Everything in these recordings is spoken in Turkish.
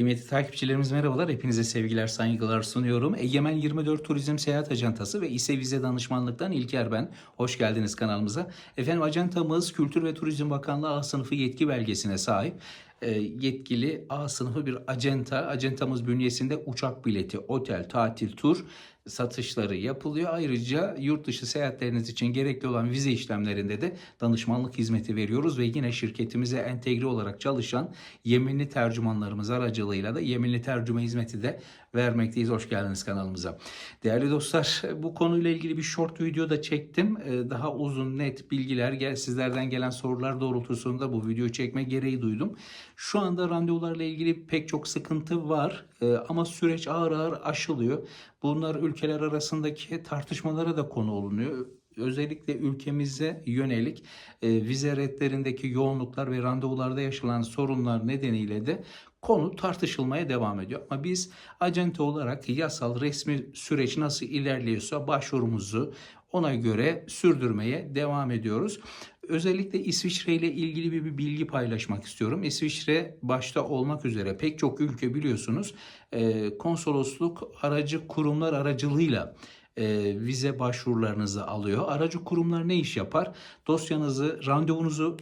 Kıymetli takipçilerimiz merhabalar. Hepinize sevgiler, saygılar sunuyorum. Egemen 24 Turizm Seyahat Acentası ve İSE Vize Danışmanlık'tan İlker ben. Hoş geldiniz kanalımıza. Efendim acentamız Kültür ve Turizm Bakanlığı A sınıfı yetki belgesine sahip. E, yetkili A sınıfı bir acenta. Acentamız bünyesinde uçak bileti, otel, tatil, tur satışları yapılıyor. Ayrıca yurt dışı seyahatleriniz için gerekli olan vize işlemlerinde de danışmanlık hizmeti veriyoruz ve yine şirketimize entegre olarak çalışan yeminli tercümanlarımız aracılığıyla da yeminli tercüme hizmeti de vermekteyiz. Hoş geldiniz kanalımıza. Değerli dostlar bu konuyla ilgili bir short video da çektim. Ee, Daha uzun net bilgiler sizlerden gelen sorular doğrultusunda bu videoyu çekme gereği duydum. Şu anda randevularla ilgili pek çok sıkıntı var Ee, ama süreç ağır ağır aşılıyor. Bunlar ülkeler arasındaki tartışmalara da konu olunuyor özellikle ülkemize yönelik e, vize redlerindeki yoğunluklar ve randevularda yaşanan sorunlar nedeniyle de konu tartışılmaya devam ediyor. Ama biz acente olarak yasal resmi süreç nasıl ilerliyorsa başvurumuzu ona göre sürdürmeye devam ediyoruz. Özellikle İsviçre ile ilgili bir, bir bilgi paylaşmak istiyorum. İsviçre başta olmak üzere pek çok ülke biliyorsunuz e, konsolosluk aracı kurumlar aracılığıyla e, vize başvurularınızı alıyor. Aracı kurumlar ne iş yapar? Dosyanızı, randevunuzu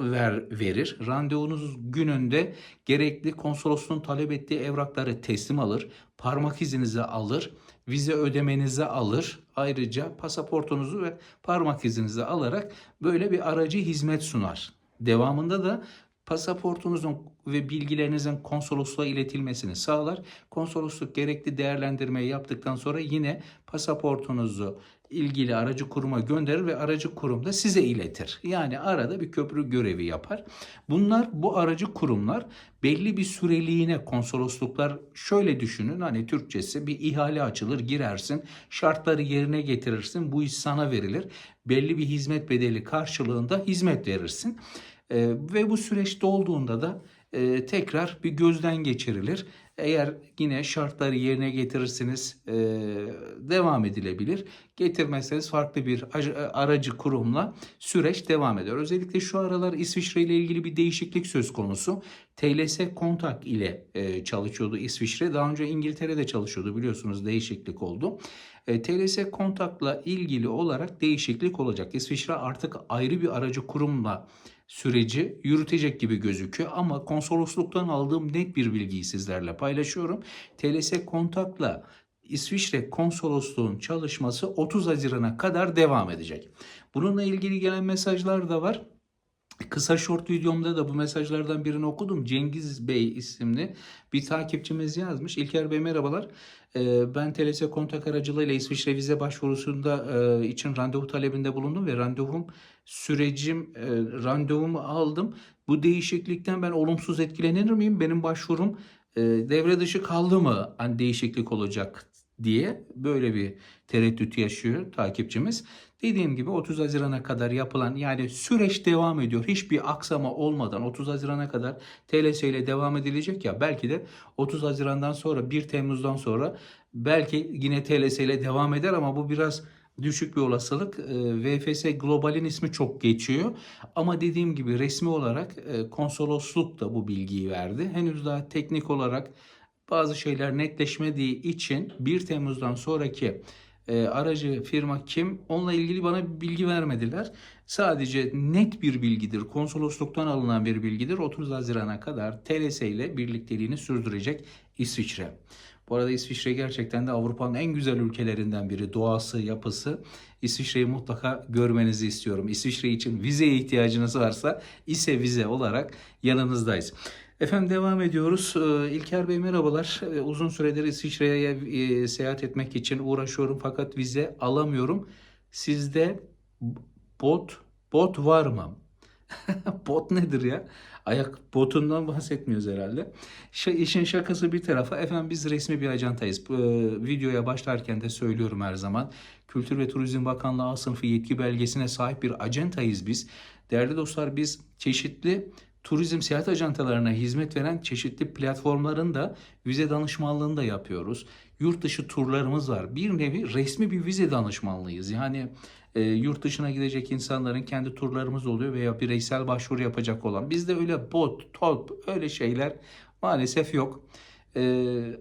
ver, verir. Randevunuz gününde gerekli konsolosluğun talep ettiği evrakları teslim alır. Parmak izinizi alır. Vize ödemenizi alır. Ayrıca pasaportunuzu ve parmak izinizi alarak böyle bir aracı hizmet sunar. Devamında da pasaportunuzun ve bilgilerinizin konsolosluğa iletilmesini sağlar. Konsolosluk gerekli değerlendirmeyi yaptıktan sonra yine pasaportunuzu ilgili aracı kuruma gönderir ve aracı kurum da size iletir. Yani arada bir köprü görevi yapar. Bunlar bu aracı kurumlar belli bir süreliğine konsolosluklar şöyle düşünün hani Türkçesi bir ihale açılır girersin şartları yerine getirirsin bu iş sana verilir. Belli bir hizmet bedeli karşılığında hizmet verirsin. Ee, ve bu süreç dolduğunda da e, tekrar bir gözden geçirilir. Eğer yine şartları yerine getirirseniz e, devam edilebilir. Getirmezseniz farklı bir ac- aracı kurumla süreç devam eder. Özellikle şu aralar İsviçre ile ilgili bir değişiklik söz konusu. TLS Kontak ile e, çalışıyordu İsviçre. Daha önce İngiltere'de çalışıyordu biliyorsunuz değişiklik oldu. E, TLS Kontak'la ilgili olarak değişiklik olacak. İsviçre artık ayrı bir aracı kurumla süreci yürütecek gibi gözüküyor ama konsolosluktan aldığım net bir bilgiyi sizlerle paylaşıyorum. TLS Kontak'la İsviçre konsolosluğun çalışması 30 Haziran'a kadar devam edecek. Bununla ilgili gelen mesajlar da var. Kısa short videomda da bu mesajlardan birini okudum. Cengiz Bey isimli bir takipçimiz yazmış. İlker Bey merhabalar. Ee, Ben TLS kontak aracılığıyla İsviçre vize başvurusunda e, için randevu talebinde bulundum ve randevum sürecim e, randevumu aldım. Bu değişiklikten ben olumsuz etkilenir miyim? Benim başvurum e, devre dışı kaldı mı? Hani değişiklik olacak diye böyle bir tereddüt yaşıyor takipçimiz. Dediğim gibi 30 Haziran'a kadar yapılan yani süreç devam ediyor. Hiçbir aksama olmadan 30 Haziran'a kadar TLS ile devam edilecek ya belki de 30 Haziran'dan sonra 1 Temmuz'dan sonra belki yine TLS ile devam eder ama bu biraz düşük bir olasılık. E, VFS Global'in ismi çok geçiyor. Ama dediğim gibi resmi olarak e, konsolosluk da bu bilgiyi verdi. Henüz daha teknik olarak bazı şeyler netleşmediği için 1 Temmuz'dan sonraki e, aracı firma kim onunla ilgili bana bilgi vermediler. Sadece net bir bilgidir. Konsolosluktan alınan bir bilgidir. 30 Haziran'a kadar TLS ile birlikteliğini sürdürecek İsviçre. Bu arada İsviçre gerçekten de Avrupa'nın en güzel ülkelerinden biri. Doğası, yapısı. İsviçre'yi mutlaka görmenizi istiyorum. İsviçre için vizeye ihtiyacınız varsa ise vize olarak yanınızdayız. Efendim devam ediyoruz. Ee, İlker Bey merhabalar. Ee, Uzun süredir İsviçre'ye e, seyahat etmek için uğraşıyorum fakat vize alamıyorum. Sizde bot bot var mı? bot nedir ya? Ayak botundan bahsetmiyoruz herhalde. Ş- işin şakası bir tarafa. Efendim biz resmi bir ajantayız. Ee, videoya başlarken de söylüyorum her zaman. Kültür ve Turizm Bakanlığı A sınıfı yetki belgesine sahip bir ajantayız biz. Değerli dostlar biz çeşitli turizm seyahat ajantalarına hizmet veren çeşitli platformların da vize danışmanlığını da yapıyoruz. Yurt dışı turlarımız var. Bir nevi resmi bir vize danışmanlığıyız. Yani e, yurt dışına gidecek insanların kendi turlarımız oluyor veya bireysel başvuru yapacak olan. Bizde öyle bot, top öyle şeyler Maalesef yok. Ee,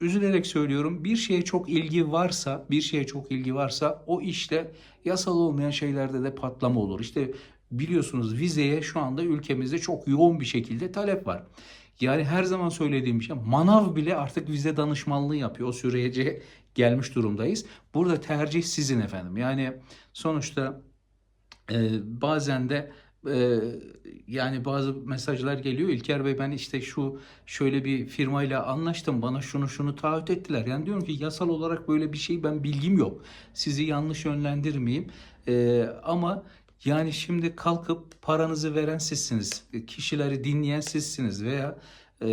üzülerek söylüyorum bir şeye çok ilgi varsa bir şeye çok ilgi varsa o işte yasal olmayan şeylerde de patlama olur. İşte biliyorsunuz vizeye şu anda ülkemizde çok yoğun bir şekilde talep var. Yani her zaman söylediğim şey manav bile artık vize danışmanlığı yapıyor. O sürece gelmiş durumdayız. Burada tercih sizin efendim. Yani sonuçta e, bazen de e, yani bazı mesajlar geliyor. İlker Bey ben işte şu şöyle bir firmayla anlaştım. Bana şunu şunu taahhüt ettiler. Yani diyorum ki yasal olarak böyle bir şey ben bilgim yok. Sizi yanlış yönlendirmeyeyim. E, ama yani şimdi kalkıp paranızı veren sizsiniz. Kişileri dinleyen sizsiniz veya e,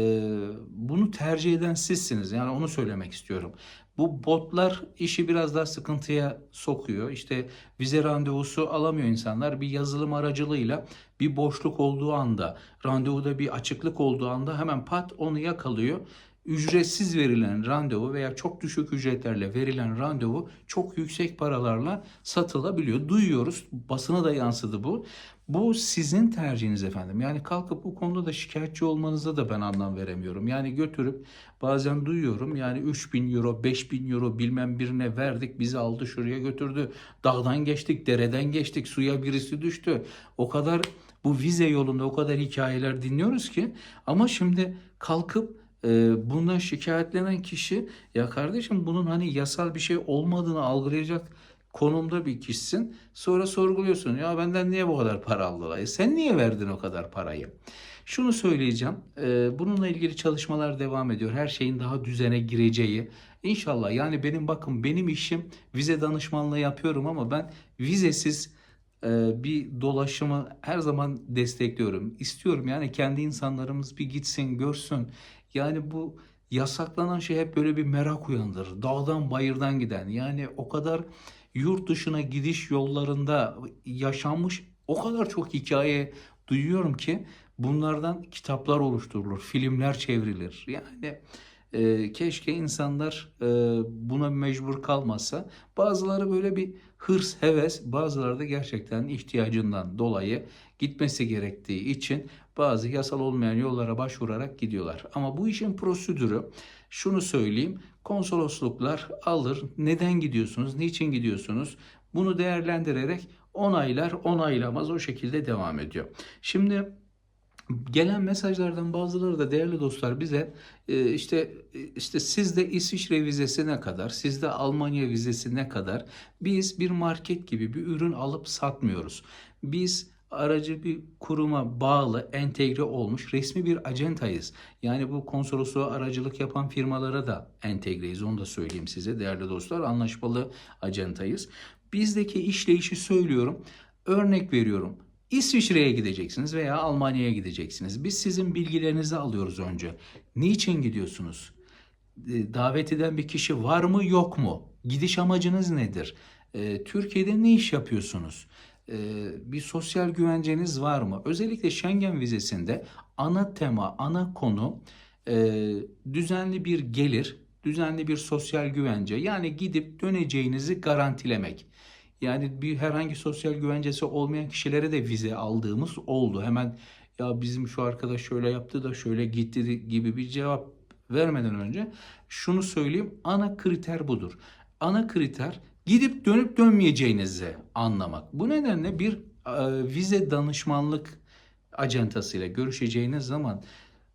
bunu tercih eden sizsiniz. Yani onu söylemek istiyorum. Bu botlar işi biraz daha sıkıntıya sokuyor. İşte vize randevusu alamıyor insanlar. Bir yazılım aracılığıyla bir boşluk olduğu anda, randevuda bir açıklık olduğu anda hemen pat onu yakalıyor. Ücretsiz verilen randevu veya çok düşük ücretlerle verilen randevu çok yüksek paralarla satılabiliyor. Duyuyoruz. Basına da yansıdı bu. Bu sizin tercihiniz efendim. Yani kalkıp bu konuda da şikayetçi olmanıza da ben anlam veremiyorum. Yani götürüp bazen duyuyorum yani 3000 euro, 5000 euro bilmem birine verdik bizi aldı şuraya götürdü. Dağdan geçtik, dereden geçtik, suya birisi düştü. O kadar bu vize yolunda o kadar hikayeler dinliyoruz ki ama şimdi kalkıp e, buna şikayetlenen kişi ya kardeşim bunun hani yasal bir şey olmadığını algılayacak konumda bir kişisin. Sonra sorguluyorsun. Ya benden niye bu kadar para aldılar? E sen niye verdin o kadar parayı? Şunu söyleyeceğim. e, bununla ilgili çalışmalar devam ediyor. Her şeyin daha düzene gireceği. İnşallah yani benim bakın benim işim vize danışmanlığı yapıyorum ama ben vizesiz e, bir dolaşımı her zaman destekliyorum. İstiyorum yani kendi insanlarımız bir gitsin, görsün. Yani bu yasaklanan şey hep böyle bir merak uyandırır. Dağdan bayırdan giden. Yani o kadar yurt dışına gidiş yollarında yaşanmış o kadar çok hikaye duyuyorum ki bunlardan kitaplar oluşturulur, filmler çevrilir. Yani e, keşke insanlar e, buna mecbur kalmasa. Bazıları böyle bir hırs, heves, bazıları da gerçekten ihtiyacından dolayı gitmesi gerektiği için bazı yasal olmayan yollara başvurarak gidiyorlar. Ama bu işin prosedürü şunu söyleyeyim. Konsolosluklar alır. Neden gidiyorsunuz? Niçin gidiyorsunuz? Bunu değerlendirerek onaylar, onaylamaz o şekilde devam ediyor. Şimdi Gelen mesajlardan bazıları da değerli dostlar bize e, işte işte sizde İsviçre vizesi ne kadar, sizde Almanya vizesi ne kadar? Biz bir market gibi bir ürün alıp satmıyoruz. Biz aracı bir kuruma bağlı, entegre olmuş resmi bir acentayız. Yani bu konsolosluğa aracılık yapan firmalara da entegreyiz. Onu da söyleyeyim size değerli dostlar. Anlaşmalı acentayız. Bizdeki işleyişi söylüyorum. Örnek veriyorum. İsviçre'ye gideceksiniz veya Almanya'ya gideceksiniz. Biz sizin bilgilerinizi alıyoruz önce. Niçin gidiyorsunuz? E, Davet eden bir kişi var mı yok mu? Gidiş amacınız nedir? E, Türkiye'de ne iş yapıyorsunuz? E, Bir sosyal güvenceniz var mı? Özellikle Schengen vizesinde ana tema, ana konu düzenli bir gelir, düzenli bir sosyal güvence. Yani gidip döneceğinizi garantilemek. Yani bir herhangi sosyal güvencesi olmayan kişilere de vize aldığımız oldu. Hemen ya bizim şu arkadaş şöyle yaptı da şöyle gitti gibi bir cevap vermeden önce şunu söyleyeyim. Ana kriter budur. Ana kriter gidip dönüp dönmeyeceğinizi anlamak. Bu nedenle bir e, vize danışmanlık acentasıyla görüşeceğiniz zaman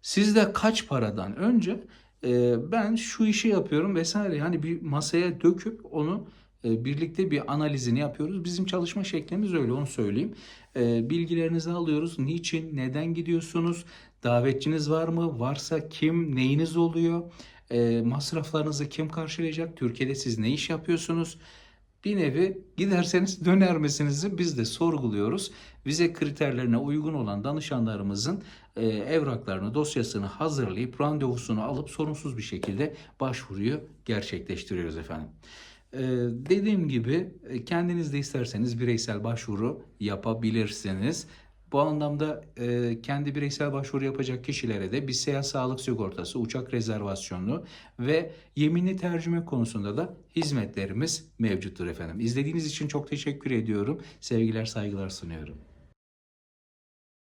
sizde kaç paradan önce e, ben şu işi yapıyorum vesaire yani bir masaya döküp onu e, birlikte bir analizini yapıyoruz. Bizim çalışma şeklimiz öyle onu söyleyeyim. Bilgilerinizi alıyoruz. Niçin, neden gidiyorsunuz? Davetçiniz var mı? Varsa kim, neyiniz oluyor? E, masraflarınızı kim karşılayacak? Türkiye'de siz ne iş yapıyorsunuz? Bir nevi giderseniz döner misiniz? Biz de sorguluyoruz. Vize kriterlerine uygun olan danışanlarımızın evraklarını, dosyasını hazırlayıp randevusunu alıp sorunsuz bir şekilde başvuruyu gerçekleştiriyoruz efendim. Ee, dediğim gibi e, kendiniz de isterseniz bireysel başvuru yapabilirsiniz. Bu anlamda e, kendi bireysel başvuru yapacak kişilere de bir seyahat sağlık sigortası, uçak rezervasyonu ve yeminli tercüme konusunda da hizmetlerimiz mevcuttur efendim. İzlediğiniz için çok teşekkür ediyorum. Sevgiler, saygılar sunuyorum.